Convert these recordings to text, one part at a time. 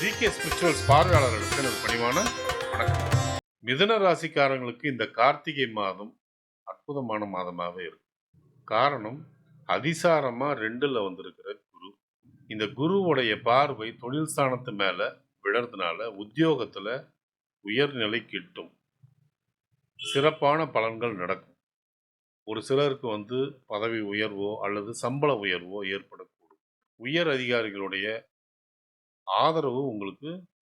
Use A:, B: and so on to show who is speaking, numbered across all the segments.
A: GK spirituals பார்வையாளர்களுக்கு எனது பணிவான வணக்கம். மிதுன ராசிக்காரங்களுக்கு இந்த கார்த்திகை மாதம் அற்புதமான மாதமாகவே இருக்கும் காரணம் அதிசாரமாக ரெண்டில் வந்திருக்கிற குரு. இந்த குருவுடைய பார்வை தொழில் ஸ்தானத்து மேலே விழறதுனால உத்தியோகத்தில் உயர்நிலை கிட்டும். சிறப்பான பலன்கள் நடக்கும். ஒரு சிலருக்கு வந்து பதவி உயர்வோ அல்லது சம்பள உயர்வோ ஏற்படக்கூடும். உயர் அதிகாரிகளுடைய ஆதரவு உங்களுக்கு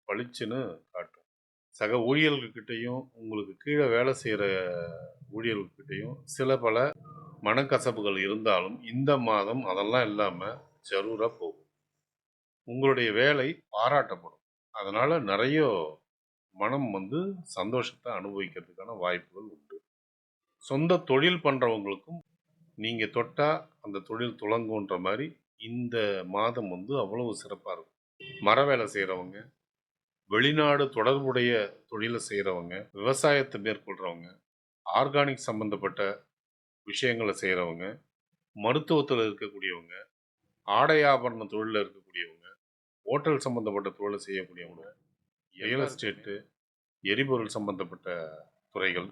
A: பளிச்சுன்னு காட்டும். சக ஊழியர்கள்கிட்டையும் உங்களுக்கு கீழே வேலை செய்கிற ஊழியர்கள்கிட்டையும் சில பல மனக்கசப்புகள் இருந்தாலும் இந்த மாதம் அதெல்லாம் இல்லாமல் ஜரூராக போகும். உங்களுடைய வேலை பாராட்டப்படும். அதனால் நிறைய மனம் வந்து சந்தோஷத்தை அனுபவிக்கிறதுக்கான வாய்ப்புகள் உண்டு. சொந்த தொழில் பண்ணுறவங்களுக்கும் நீங்கள் தொட்டால் அந்த தொழில் துளங்குன்ற மாதிரி இந்த மாதம் வந்து அவ்வளவு சிறப்பாக இருக்கும். மர வேலை செய்கிறவங்க வெளிநாடு தொடர்புடைய தொழிலை செய்கிறவங்க விவசாயத்தை மேற்கொள்கிறவங்க ஆர்கானிக் சம்மந்தப்பட்ட விஷயங்களை செய்கிறவங்க மருத்துவத்தில் இருக்கக்கூடியவங்க ஆடை ஆபரண தொழிலில் இருக்கக்கூடியவங்க ஹோட்டல் சம்மந்தப்பட்ட தொழிலை செய்யக்கூடியவங்க ரியல் எஸ்டேட்டு எரிபொருள் சம்மந்தப்பட்ட துறைகள்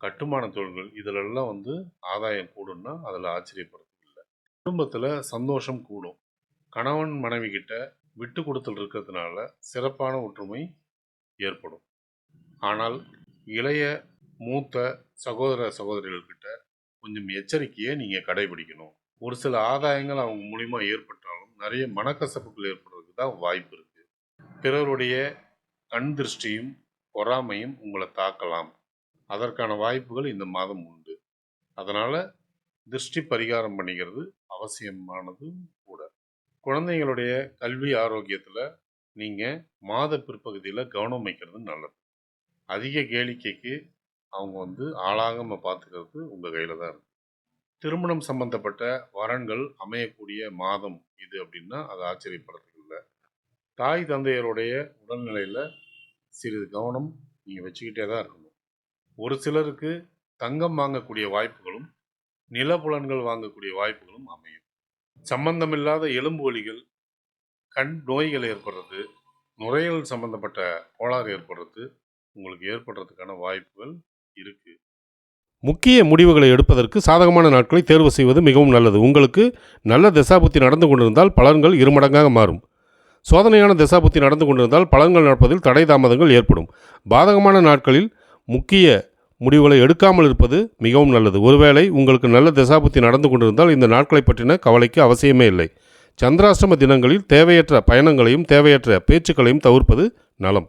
A: கட்டுமான தொழில்கள் இதிலெல்லாம் வந்து ஆதாயம் கூடும்னா அதில் ஆச்சரியப்படுறது இல்லை. குடும்பத்தில் சந்தோஷம் கூடும். கணவன் மனைவி கிட்ட விட்டு கொடுத்தல் இருக்கிறதுனால சிறப்பான ஒற்றுமை ஏற்படும். ஆனால் இளைய மூத்த சகோதர சகோதரிகள்கிட்ட கொஞ்சம் எச்சரிக்கையை நீங்கள் கடைபிடிக்கணும். ஒரு சில ஆதாயங்கள் அவங்க மூலிமா ஏற்பட்டாலும் நிறைய மனக்கசப்புகள் ஏற்படுறதுக்கு தான் வாய்ப்பு இருக்குது பிறருடைய கண் திருஷ்டியும் பொறாமையும் உங்களை தாக்கலாம். அதற்கான வாய்ப்புகள் இந்த மாதம் உண்டு. அதனால் திருஷ்டி பரிகாரம் பண்ணிக்கிறது அவசியமானது குழந்தைங்களுடைய கல்வி ஆரோக்கியத்தில் நீங்கள் மாத பிற்பகுதியில் கவனம் வைக்கிறது நல்லது. அதிக கேளிக்கைக்கு அவங்க வந்து ஆளாகாமல் பார்த்துக்கிறது உங்கள் கையில் தான் இருக்குது திருமணம் சம்பந்தப்பட்ட வரன்கள் அமையக்கூடிய மாதம் இது அப்படின்னா அது ஆச்சரியப்படுறதுக்கு இல்லை. தாய் தந்தையருடைய உடல்நிலையில் சிறிது கவனம் நீங்கள் வச்சுக்கிட்டே தான் இருக்கணும். ஒரு சிலருக்கு தங்கம் வாங்கக்கூடிய வாய்ப்புகளும் நிலப்புலன்கள் வாங்கக்கூடிய வாய்ப்புகளும் அமையும். சம்பந்தமில்லாத எலும்பு வலிகள் கண் நோய்கள் ஏற்படுறது நுரையீரல் சம்பந்தப்பட்ட கோளாறு ஏற்படுறது உங்களுக்கு ஏற்படுறதுக்கான வாய்ப்புகள் இருக்கு.
B: முக்கிய முடிவுகளை எடுப்பதற்கு சாதகமான நாட்களை தேர்வு செய்வது மிகவும் நல்லது. உங்களுக்கு நல்ல திசாபுத்தி நடந்து கொண்டிருந்தால் பலன்கள் இருமடங்காக மாறும். சோதனையான திசாபுத்தி நடந்து கொண்டிருந்தால் பலன்கள் நடப்பதில் தடை தாமதங்கள் ஏற்படும். பாதகமான நாட்களில் முக்கிய முடிவுகளை எடுக்காமல் இருப்பது மிகவும் நல்லது. ஒருவேளை உங்களுக்கு நல்ல தசாபுத்தி நடந்து கொண்டிருந்தால் இந்த நாட்களை பற்றின கவலைக்கு அவசியமே இல்லை. சந்திராஷ்டம தினங்களில் தேவையற்ற பயணங்களையும் தேவையற்ற பேச்சுக்களையும் தவிர்ப்பது நலம்.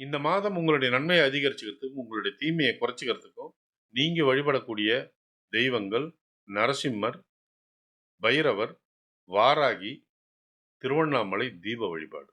A: இந்த மாதம் உங்களுடைய நன்மையை அதிகரிச்சுக்கிறதுக்கும் உங்களுடைய தீமையை குறைச்சிக்கிறதுக்கும் நீங்கள் வழிபடக்கூடிய தெய்வங்கள் நரசிம்மர் பைரவர் வாராகி திருவண்ணாமலை தீப வழிபாடு.